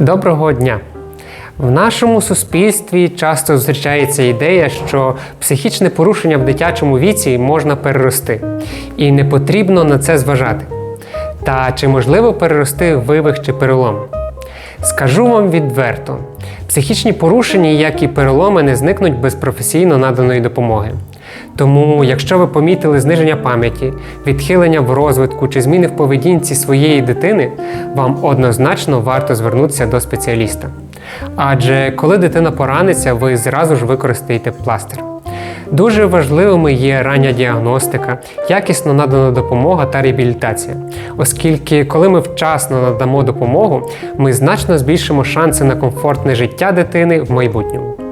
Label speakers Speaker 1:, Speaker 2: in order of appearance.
Speaker 1: Доброго дня! В нашому суспільстві часто зустрічається ідея, що психічне порушення в дитячому віці можна перерости, і не потрібно на це зважати. Та чи можливо перерости вивих чи перелом? Скажу вам відверто: психічні порушення, як і переломи, не зникнуть без професійно наданої допомоги. Тому, якщо ви помітили зниження пам'яті, відхилення в розвитку чи зміни в поведінці своєї дитини, вам однозначно варто звернутися до спеціаліста. Адже коли дитина пораниться, ви зразу ж використаєте пластир. Дуже важливими є рання діагностика, якісно надана допомога та реабілітація, оскільки, коли ми вчасно надамо допомогу, ми значно збільшимо шанси на комфортне життя дитини в майбутньому.